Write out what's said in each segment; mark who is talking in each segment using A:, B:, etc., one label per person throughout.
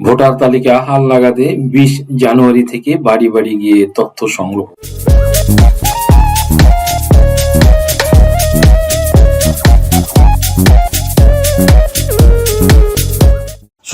A: Voter তালিকা হাল লাগাতে বিশ জানুয়ারি থেকে বাড়ি বাড়ি গিয়ে তথ্য সংগ্রহ।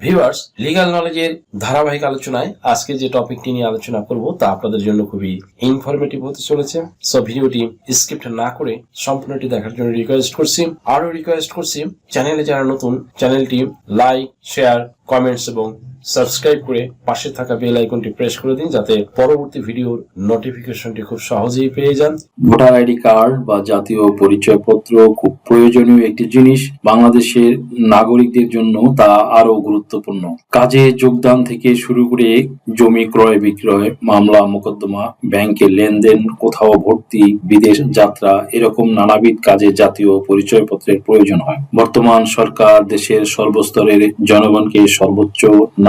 B: ভিউয়ার্স লিগাল নলেজের ধারাবাহিক আলোচনায় আজকে যে টপিকটি নিয়ে আলোচনা করব, তা আপনাদের জন্য খুবই ইনফরমেটিভ হতে চলেছে। সো ভিডিওটি স্ক্রিপ্ট না করে সম্পূর্ণটি দেখার জন্য রিকোয়েস্ট করছি। আরও রিকোয়েস্ট করছি চ্যানেলে যারা নতুন চ্যানেলটি লাইক শেয়ার কমেন্টস এবং সাবস্ক্রাইব করে পাশে থাকা বেল আইকনটি প্রেস করে দিন যাতে পরবর্তী ভিডিওর নোটিফিকেশনটি খুব সহজেই পেয়ে যান।
A: ভোটার আইডি কার্ড বা জাতীয় পরিচয়পত্র খুব প্রয়োজনীয় একটি জিনিস। বাংলাদেশের নাগরিকদের জন্য তা আরও গুরুত্বপূর্ণ। কাজে যোগদান থেকে শুরু করে জমি ক্রয় বিক্রয়, মামলা, মোকদ্দমা, ব্যাংকে লেনদেন, কোথাও ভর্তি, বিদেশ যাত্রা এরকম নানাবিধ কাজে জাতীয় পরিচয়পত্রের প্রয়োজন হয়। বর্তমান সরকার দেশের সর্বস্তরের জনগণকে সর্বোচ্চ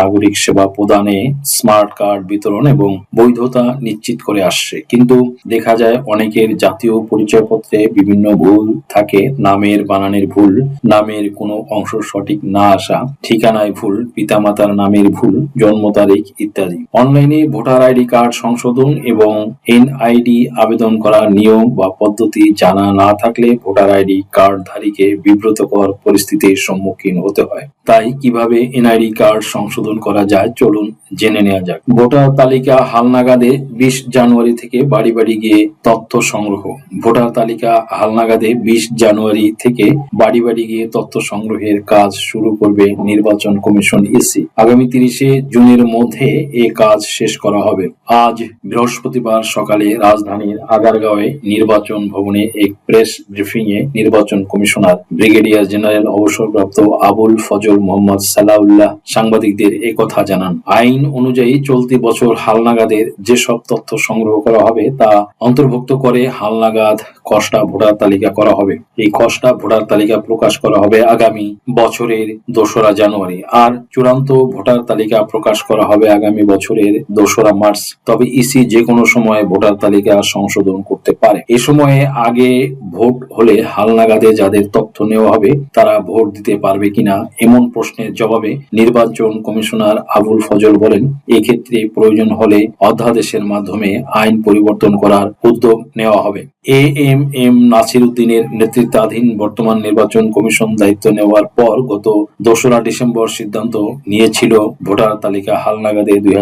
A: নাগরিক সেবা প্রদানে স্মার্ট কার্ড বিতরণ এবং বৈধতা নিশ্চিত করে আসছে। কিন্তু দেখা যায় অনেকের জাতীয় পরিচয়পত্রে বিভিন্ন ভুল থাকে, নামের বানানের ভুল, নামের কোনো অংশ সঠিক না আসা, ঠিকানায় ভুল, পিতামাতার নামের ভুল, জন্ম তারিখ ইত্যাদি। অনলাইনে ভোটার আইডি কার্ড সংশোধন এবং এনআইডি আবেদন করার নিয়ম বা পদ্ধতি জানা না থাকলে ভোটার আইডি কার্ডধারীকে বিব্রতকর পরিস্থিতির সম্মুখীন হতে হয়। তাই কীভাবে এনআইডি কার্ড সংশোধন করা যায়, চলুন জেনে নেওয়া যাক। ভোটার তালিকা হালনাগাদে বিশ জানুয়ারি থেকে বাড়ি বাড়ি গিয়ে তথ্য সংগ্রহ। ভোটার তালিকা হালনাগাদে বিশ জানুয়ারি থেকে বাড়ি বাড়ি গিয়ে তথ্য সংগ্রহের কাজ শুরু করবে নির্বাচন কমিশন ইসি। আগামী তিরিশে জুনের মধ্যে এ কাজ শেষ করা হবে। আজ বৃহস্পতিবার সকালে রাজধানীর আগারগাঁওয়ে নির্বাচন ভবনে এক প্রেস ব্রিফিং এ নির্বাচন কমিশনার ব্রিগেডিয়ার জেনারেল অবসরপ্রাপ্ত আবুল ফজল মোহাম্মদ সালাউল্লাহ সাংবাদিকদের এ কথা জানান। আইন অনুযায়ী চলতি বছর হালনাগাদের যেসব তথ্য সংগ্রহ করা হবে, তা অন্তর্ভুক্ত করে হালনাগাদ খসড়া ভোটার তালিকা করা হবে। এই খসড়া ভোটার তালিকা প্রকাশ করা হবে আগামী বছরের দোসরা জানুয়ারি। আর চূড়ান্ত ভোটার তালিকা প্রকাশ করা হবে আগামী বছরের দোসরা মার্চ। তবে ইসি যে কোনো সময় ভোটার তালিকা সংশোধন করতে পারে। এ সময়ে আগে ভোট হলে হালনাগাদে যাদের তথ্য নেওয়া হবে, তারা ভোট দিতে পারবে কিনা, এমন প্রশ্নের জবাবে নির্বাচন কমিশনার আবুল ফজল বলেন, এক্ষেত্রে প্রয়োজন হলে অধ্যাদেশের মাধ্যমে আইন পরিবর্তন করার উদ্যোগ নেওয়া হবে। এ এম এম নাসির উদ্দিনের নেতৃত্বাধীন বর্তমান নির্বাচন কমিশন দায়িত্ব নেওয়ার পর গত দোসরা ডিসেম্বর সিদ্ধান্ত নিয়েছিল। ভোটার তালিকা হালনাগাদে দুই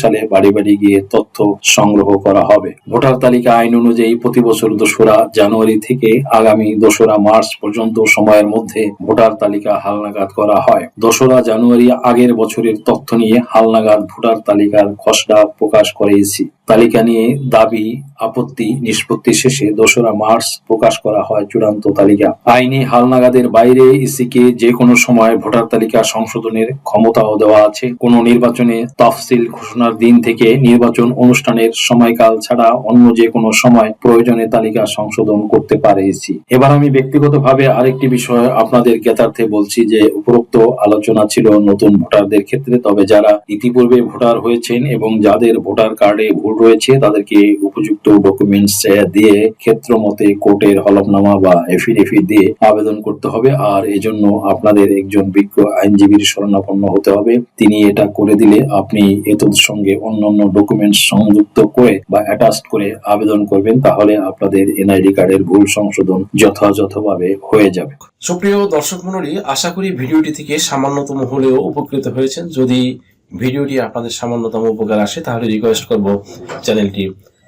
A: সালে বাড়ি বাড়ি গিয়ে তথ্য সংগ্রহ করা হবে। ভোটার তালিকা আইন অনুযায়ী প্রতি বছর দোসরা জানুয়ারি থেকে আগামী দোসরা মার্চ পর্যন্ত সময়ের মধ্যে ভোটার তালিকা হালনাগাদ করা হয়। দোসরা জানুয়ারি আগের বছরের তথ্য নিয়ে হালনাগাদ ভোটার তালিকার খসড়া প্রকাশ করেছি তালিকা নিয়ে দাবি আপত্তি নিষ্পত্তি শেষে দোসরা মার্চ প্রকাশ করা হয় চূড়ান্ত তালিকা। আইনি হালনাগাদের বাইরে ইসিকে যে কোনো সময় ভোটার তালিকা সংশোধনের ক্ষমতাও দেওয়া আছে। কোন নির্বাচনে তফসিল ঘোষণার দিন থেকে নির্বাচন অনুষ্ঠানের সময়কাল ছাড়া অন্য যে কোনো সময় প্রয়োজনে তালিকা সংশোধন করতে পারে ইসি। এবার আমি ব্যক্তিগতভাবে আরেকটি বিষয় আপনাদের জ্ঞাতার্থে বলছি যে, উপরোক্ত আলোচনা ছিল নতুন ভোটারদের ক্ষেত্রে, তবে যারা ইতিপূর্বে ভোটার হয়েছেন এবং যাদের ভোটার কার্ডে ভুল রয়েছে, তাদেরকে উপযুক্ত ডকুমেন্টস দিয়ে ক্ষেত্র মতে কোর্টের হলফনামা বা এফিডেভিট দিয়ে আবেদন করতে হবে। আর এজন্য আপনাদের একজন বিজ্ঞ আইনজীবীর শরণাপন্ন হতে হবে। তিনি এটা করে দিলে আপনি এতদ সঙ্গে অন্যান্য ডকুমেন্টস সংযুক্ত করে বা অ্যাটাচ করে আবেদন করবেন, তাহলে আপনাদের এনআইডি কার্ডের ভুল সংশোধন যথাযথভাবে হয়ে যাবে।
B: সুপ্রিয় দর্শক মন্ডলী আশা করি ভিডিওটি থেকে সামান্যতম হলেও উপকৃত হয়েছেন। যদি ভিডিওটি আপনাদের সামান্যতম উপকার আসে, তাহলে রিকোয়েস্ট করব চ্যানেলটি